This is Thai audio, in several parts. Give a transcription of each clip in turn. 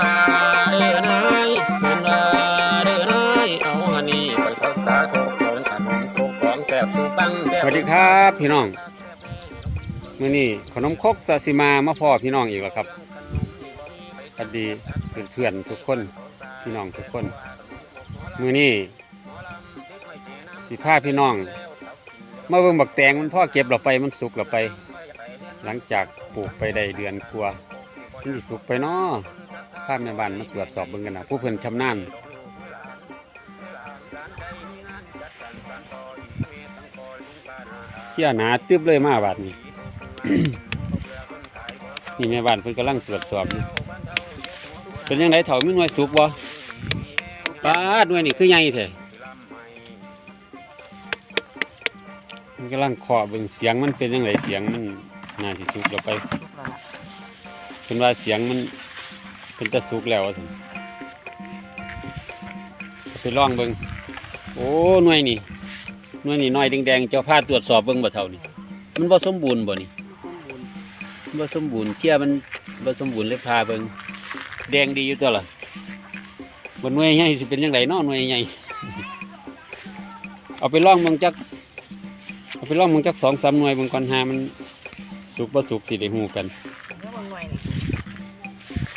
มาเด้อนายเป็นมาเด้อนายเอาอันนี้ไปรักษาโคกของขนมโคกของแซ่บสูปังแซ่สวัสดีครับพี่น้องมื้อนี้ขนมครกซาซิมามาพ่อพี่น้องอีกแล้วครับสวัสดีเพื่อนๆทุกคนพี่น้องทุกคน มื้อนี้สิพาพี่น้องมาเบิ่งบักแตงมันพ่อเก็บเราไปมันสุกเราไป หลังจากปลูกไปได้เดือนกว่า มันสุกไปเนาะพาแม่บ้านมาตรวจสอบเบิ่งกันนะผู้เพิ่นชำนาญเที่ยหนาตึบเลยมาบาดนี้ นี่แม่บ้านเพิ่นกำลังตรวจสอบอยู่เป็นยังไงเถามีหน่วยสุกบ่ป้าดหน่วยนี่คือใหญ่แท้มันกำลังเคาะเบิ่งเสียงมันเป็นยังไงเสียงมันน่าสิสุกแล้วไป เพิ่นว่าเสียงมันเป็นตะสุกแล้วว่าซั่นไปลองเบิงโอ้หน่วยนี่หน่วยนี่น้อยแดงๆเจ้าพาตรวจสอบเบิงบ่เท่านี่มันบ่สมบูรณ์บ่นี่บ่สมบูรณ์เที่ยมันบ่สมบูรณ์เลยพาเบิงแดงดีอยู่ตัวล่ะบ่หน่วยใหญ่สิเป็นจังไดเนาะหน่วยใหญ่เอาไปลองเบิงจักเอาไปลองเบิงจัก2-3หน่วยเบิงก่อนหามันสุกบ่สุกสิได้ฮู้กัน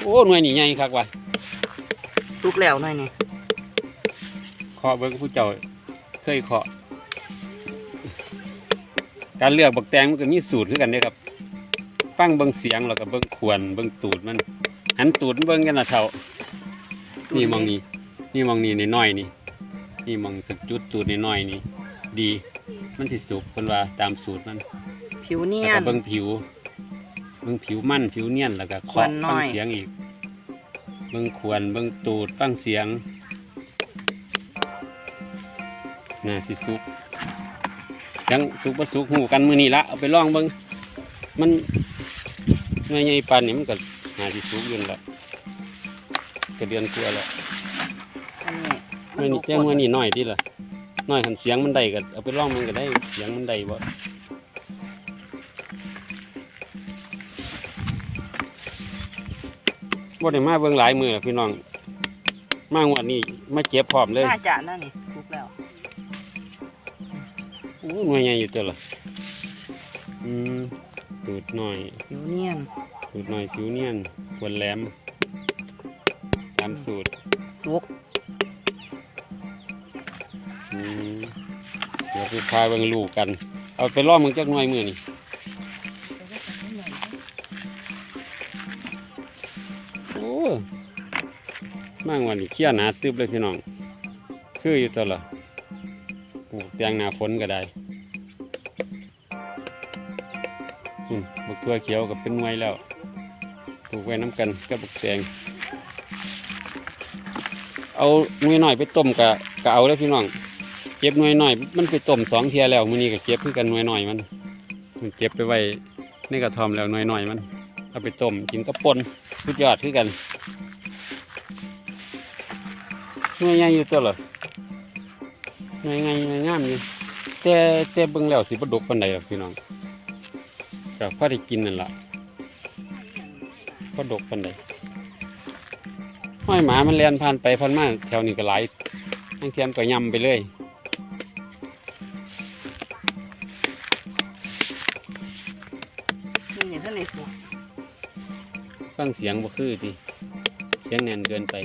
โอ้หน่วยนี่ใหญ่คักว่ะสุกแล้วหน่อยนี่เคาะเบิ่งผู้เจ้าเคยเคาะการเลือกบักแตงมันก็มีสูตรคือกันเด้อครับฟังเบิ่งเสียงแล้วก็เบิ่งขวนเบิ่งตูดมันหันตูดมันเบิ่งกันนะเท่านี่มองนี่นี่มองนี่ในน้อยๆนี่นี่มองเป็นจุดตูดในน้อยๆนี่ ดี มันสิสุกเพิ่นว่าตามสูตรมันผิวเนีแล้วยก็นเบิ่งผิว เบิ่งผิวมันผิวเนียนแล้วก็ขวัเคาะญน้ฟัองยเสียงอีก เบิ่งขวนเบิ่งตูดฟังเสียงน่าสิสุกยังสุกบ่สุกหูกันมื้อนี้ละเอาไปลองเบิ่งมันหน่วยใหญ่ปานนี้มันก็น่าสิสุกอยู่นั่นละก็เดือนกว่าแล้วอันนี้เมื่อนี้แจ้งว่านี่น้อยดิล่ะน้อยหันเสียงมันได้ก็เอาไปลองมันก็ได้เสียงมันได้บ่ บ่ได้มาเบิ่งหลายมื้อแล้วพี่น้อง มางวดนี้มาเจ็บพร้อมเลยน่าจะนั่นนี่สุกแล้วโอ้หน่วยใหญ่อยู่ตัวละอืมตูดหน่อยผิวเนียนตูดหน่อยผิวเนียนขวนแหลมตามสูตรสุกอืมเดี๋ยวไปพาเบิ่งลูกกัน เอาไปล่อมึงจักหน่วยมือนี่ มางวันนี้เขี้ยหนาตึบเลยพี่น้อง คืออยู่ตัวละปลูกแตงหนาฝนก็ได้บักตัวเขียวกับเป็นหน่วแล้วปลูกไว้น้ำกันกับบักแตงเอาหน่วยหน่อยไปต้มกะกะเอาเลยพี่น้องเก็บหน่วยหน่อยมันไปต้มสองเทียแล้วมื้อนี้ก็เก็บคือกันหน่วยหน่อยมันมันเก็บไปไว้ในกระทอมแล้วหน่วยหน่อยมัน เอาไปต้มกินกับปนสุดยอดคือกันหน่วยใหญ่อยู่ตัวหรอหน่วยใหญ่หน่วยงามอยู่แต่แต่เบิ่งแล้วสิบดกปานใดหรอกพี่น้องก็พอได้กินนั่นแหละบ่ดกปานใดห้อยหมามันเลียนผ่านไปผ่านมาแถวนี้ก็ไหลทั้งเทียมก็ยำไปเลย ฟังเสียงบ่คือติเสียงแน่นเกินไป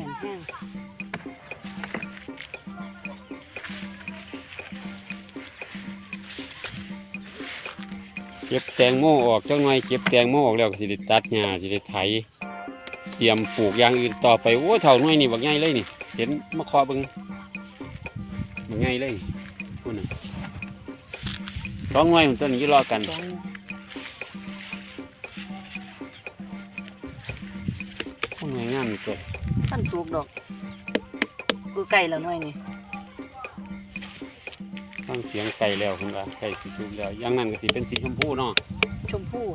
เก็บแตงโมออกจังหน่อยเก็บแตงโมออกแล้วก็สิได้ตัดหญ้าสิได้ไถเตรียมปลูกอย่างอื่นต่อไปโอ้เท่าน่อยนี่บักใหญ่เลยนี่ เห็นมาเคอบิ่งบักใหญ่เลยพุ่นน่ะสองน่วยมันต้นนี้รอกัน หน่วยงามนี่ตัวท่านสุกดอกคือไก่แล้วหน่อยนี่ฟังเสียงไก่แล้วคุณว่าไก่สีสุกแล้วอย่างนั้นก็สิเป็นสีชมพูเนาะชมพู่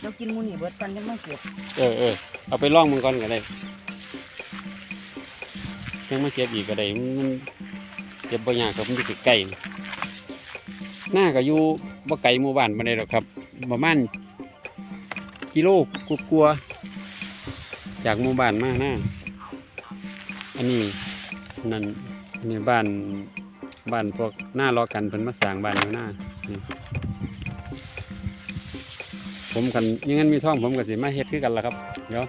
เรากินหมูนี่เบิดปันยังไม่เก็บเออเออเอาไปลองมันก่อนก็ได้ยังมาเก็บอีกก็ได้มันเก็บบ่ยากครับมันอยู่ใกล้ๆม หน้าก็อยู่บ่ไกลหมู่บ้านปานใดหรอกครับประมาณกิโลกลัวๆจากหมู่บ้านมาหน้าอันนี้นั่นนนี้บ้านบ้านพวกหน้ารอกันเพิ่นมาสร้างบ้านอยู่หน้าผมกันยังงั้นมีท่องผมก็สิมาเฮ็ดคือกันละครับ เดี๋ยว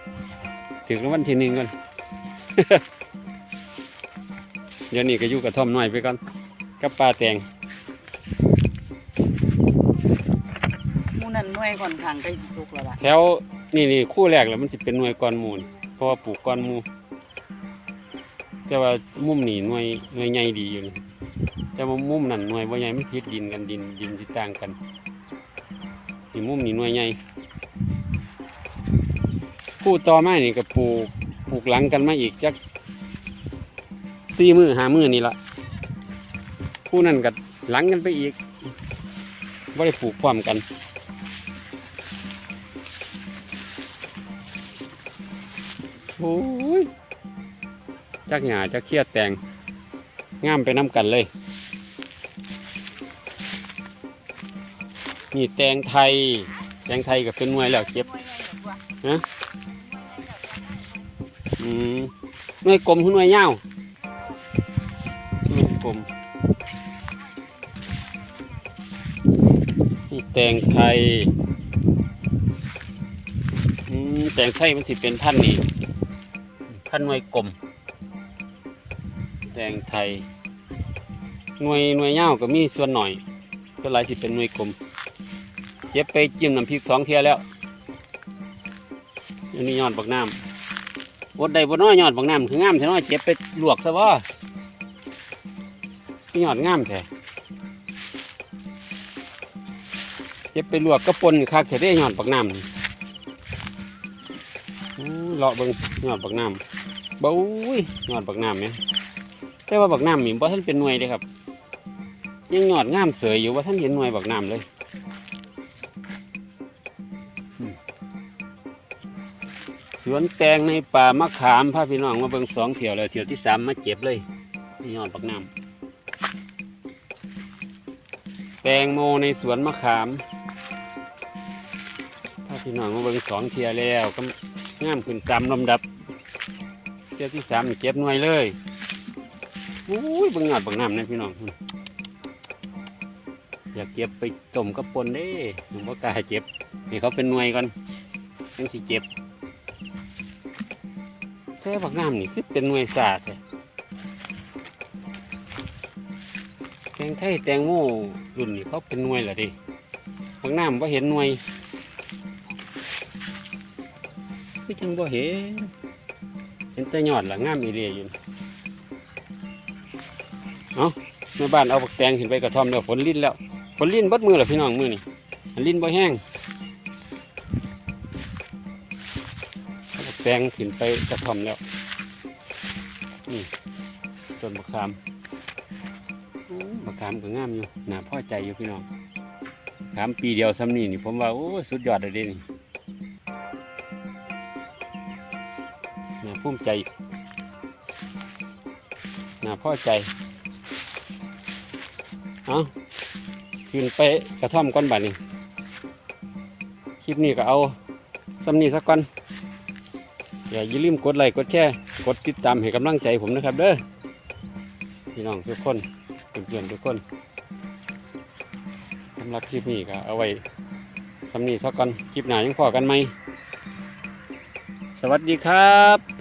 ถึงรางวัลที่หนึ่งก่อนเดี๋ยวนี้ก็อยู่กับท่อมหน้อยไปก่อนกับปลาแตง นั่นหน่วยค่อนข้างใกล้สุกแล้วล่ะแถวนี่นี่คู่แรกแล้วมันสิเป็นหน่วยก้อนหมูนเพราะว่าปลูกก้อนหมูแต่ว่ามุมนี่หน่วยหน่วยใหญ่ดีอยู่นะแต่ว่ามุมนั่นหน่วยบ่ใหญ่มันพิดดินกันดินดินสิต่างกันนี่มุมนี่หน่วยใหญ่คู่ต่อมานี่ก็ปลูกปลูกหลังกันมาอีกจักสี่มือหามือนี่ละคู่นั่นก็หลังกันไปอีกบ่ได้ปลูกพร้อมกัน โอ้ยจักหยาจักเครียดแตงงามไปน้ำกันเลย นี่แตงไทย แตงไทยก็เป็นหน่วยแล้วเก็บอืมหน่วยกลมคือหน่วยยาวหน่วยกลมนี่แตงไทย อืมแตงไทยมันสิเป็นพันธุ์นี่ันหน่วยกลมแตงไทย หน่วยหน่วยยาวก็มีส่วนหน่อยก็หลายสิเป็นหน่วยกลม เจ็บไปจิ้มน้ำพริกสองเทียแล้วอันนี้ยอดบักน้ำบดใดบดน้อยยอดบางน้ำคืองามแท้น้อยเจ็บไปลวกซะบ่พี่ยอดงามแท้เจ็บไปลวกกระปนคักแท้ได้ยอดบางน้ำเลาะเบิ่งยอดบางน้ำ บ้ยยอดบางน้ำเนี่ยแต่ว่าบางน้ำมีบ่ท่านเป็นหน่วยเลยครับ ยังยอดงามเสยอยู่ว่าท่านเห็นหน่วยบางน้ำเลยสวนแตงในป่ามะขามพาพี่น้องมาเบิ่งสองเที่ยวแล้วเที่ยวที่สามมาเจ็บเลยนี่ยอดปักน้ำแตงโมในสวนมะขามพาพี่น้องมาเบิ่งสองเที่ยวแล้วก็งามขึ้นตามลำดับ เที่ยวที่สามนี่เจ็บหน่วยเลยอุ้ยบิ่งยอดปักน้ำนะพี่น้องอยากเก็บไปต้มกับปนเด้หนุ่มว่ากล้าเจ็บนี่เขาเป็นหน่วยก่อนยังสิเจ็บแค่บักน้ำนี่คือเป็นหน่วยศาสตร์แท้แตงไทยแตงโมรุ่นนี่เขาเป็นหน่วยเหรอดิบักน้ำว่าเห็นหน่วยก็จังบ่เห็น เห็นแต่ยอดละงามอีเรียอยู่เอาในบ้านเอาบักแตงขึ้นไปกระท่อมแล้วฝนลิ้นแล้วฝนลิ้นบดมือเหรอพี่น้องมือนี่อันลิ้นบ่แห้งแปลงขึ้นไปกระท่อมแล้วนี่ต้นมะขามอู้มะขามก็งามอยู่น่าพอใจอยู่พี่น้องขามปีเดียวซ้ำนี่นี่ผมว่าโอ้สุดยอดเลยเด้นี่ ภูมิใจน่าพอใจเอาขึ้นไปกระท่อมก้อนบัดนี่คลิปนี้ก็เอาซ้ำนีสักก้อนอย่าลืมกดไลค์กดแชร์กดติดตามให้กำลังใจผมนะครับเด้อพี่น้องทุกคนเพื่อนๆทุกคนสำหรับคลิปนี้ก็เอาไว้สำนีสักก่อนคลิปหนายังพอกันไหมสวัสดีครับ